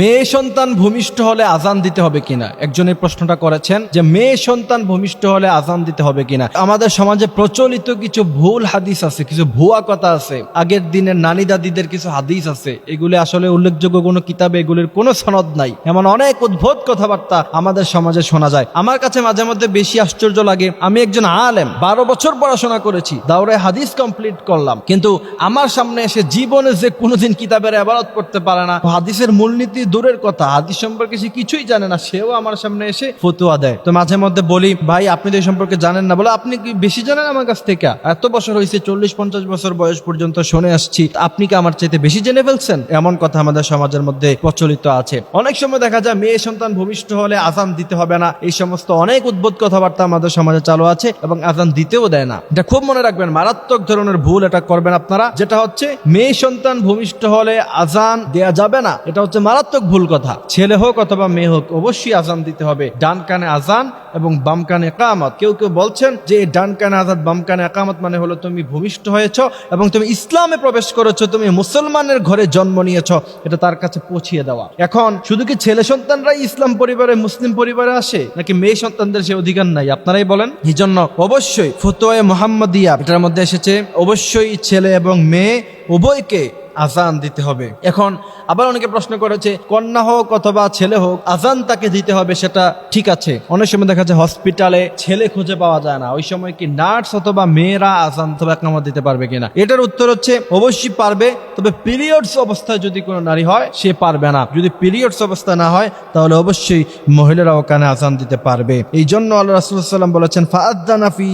মেয়ে সন্তান ভূমিষ্ঠ হলে আজান দিতে হবে কিনা? একজন এই প্রশ্নটা করেছেন যে, মেয়ে সন্তান ভূমিষ্ঠ হলে আজান দিতে হবে কিনা? আমাদের সমাজে প্রচলিত কিছু ভুল হাদিস আছে, কিছু ভুয়া কথা আছে। আগের দিনের নানি দাদিদের কিছু হাদিস আছে। এগুলি আসলে উল্লেখযোগ্য কোনো কিতাবে এগুলির কোনো সনদ নাই। এমন অনেক উদ্ভুত কথাবার্তা আমাদের সমাজে শোনা যায়। আমার কাছে মাঝে মধ্যে বেশি আশ্চর্য লাগে, আমি একজন আলেম, বারো বছর পড়াশোনা করেছি দাউরে হাদিস কমপ্লিট করলাম। কিন্তু আমার সামনে এসে জীবনে যে কোনোদিন কিতাবের আবারত করতে পারে না, হাদিসের মূলনীতি দূরের কথা, হাদিস সম্পর্কে সে কিছুই জানে না, সেও আমার সামনে এসে ফতুয়া দেয়। তো মাঝে মধ্যে বলি, ভাই, আপনি তো এই সম্পর্কে জানেন না। বলে, আপনি কি বেশি জানেন আমার কাছ থেকে? এত বছর হয়েছে চল্লিশ পঞ্চাশ বছর বয়স পর্যন্ত শুনে আসছি, আপনি কি আমার চাইতে বেশি জেনে ফেলছেন? এমন কথা আমাদের সমাজের মধ্যে প্রচলিত আছে। অনেক সময় দেখা যায়, মেয়ে সন্তান ভূমিষ্ঠ হলে আজান দিতে হবে না। এই সমস্ত অনেক উদ্ভুত কথাবার্তা আমাদের সমাজে চালু আছে এবং আজান দিতেও দেয় না। এটা খুব মনে রাখবেন, মারাত্মক ধরনের ভুল এটা করবেন আপনারা। যেটা হচ্ছে, মেয়ে সন্তান ভূমিষ্ঠ হলে আজান দেয়া যাবে না। এটা হচ্ছে মারাত্মক ভুল কথা। ছেলে হোক অথবা মেয়ে হোক, অবশ্যই আজান দিতে হবে। ডান কানে আজান এবং বাম কানে একামত। কেউ কেউ বলছেন যে ডান কানে আজাদ বাম কানে একামত মানে হলো তুমি ভূমিষ্ঠ হয়েছ এবং তুমি ইসলামে প্রবেশ করেছ, তুমি মুসলমানের ঘরে জন্ম নিয়েছ। এটা তার কাছে পৌঁছিয়ে দেওয়া। এখন, শুধু কি ছেলে সন্তানরাই ইসলাম পরিবারে মুসলিম পরিবারে আসে, নাকি মেয়ে সন্তানদের সে অধিকার নাই? আপনারাই বলেন। এই জন্য অবশ্যই ফতোয়ে মোহাম্মদিয়া, এটার মধ্যে এসেছে, অবশ্যই ছেলে এবং মেয়ে উভয়কে আজান দিতে হবে। এখন আবার অনেকে প্রশ্ন করেছে কন্যা হোক অথবা ছেলে হোক, আজান তাকে দিতে হবে সেটা ঠিক আছে। অনেক সময় দেখা যায় হসপিটালে ছেলে খুঁজে পাওয়া যায় না। ওই সময় কি নার্স অথবা মেয়েরা আজান অথবা কামা দিতে পারবে কিনা? এটার উত্তর হচ্ছে, অবশ্যই পারবে, তবে পিরিয়ডস অবস্থায় যদি কোনো নারী হয়, সে পারবে না। যদি পিরিয়ডস অবস্থা না হয়, তাহলে অবশ্যই মহিলারাও কানে আজান দিতে পারবে। এই জন্য আল্লাহ রাসূলুল্লাহ বলেছেন, ফাআদানা ফি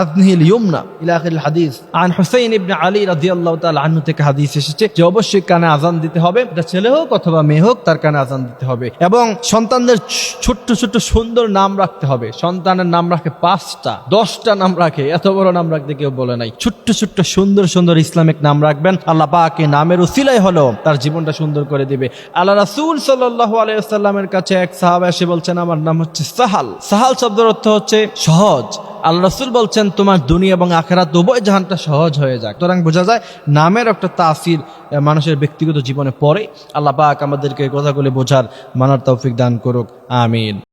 আযনিহিল ইউমনা ইলা হাদিস। আন হুসাইন ইবনে আলী রাদিয়াল্লাহু তাআলা আনহু থেকে হাদিস এসেছে যে, অবশ্যই কানে আজান দিতে হবে এটা ছেলে হোক অথবা মেয়ে হোক, তার কানে আজান দিতে হবে। এবং সন্তানদের ছোট্ট ছোট্ট, সুন্দর নাম রাখতে হবে। সন্তানের নাম রাখে পাঁচটা, দশটা নাম রাখে, এত বড় নাম রাখতে কেউ বলে নাই। ছোট্ট ছোট্ট, সুন্দর সুন্দর ইসলামিক নাম রাখবেন। আল্লাহ পাক নামের উসিলাই হলো, তার জীবনটা সুন্দর করে দিবে। আল্লাহ রাসূল সাল্লাল্লাহু আলাইহি ওয়াসাল্লামের কাছে এক সাহাব এসে বলছেন, আমার নাম হচ্ছে সাহাল। সাহাল শব্দের অর্থ হচ্ছে সহজ। আল্লাহ রসুল বলছেন, তোমার দুনিয়া এবং আখেরা উভয় জাহানটা সহজ হয়ে যাক। সুতরাং বোঝা যায়, নামের একটা তাসির মানুষের ব্যক্তিগত জীবনে পড়ে। আল্লাহ পাক আমাদেরকে কথাগুলি বোঝার মানার তৌফিক দান করুক। আমিন।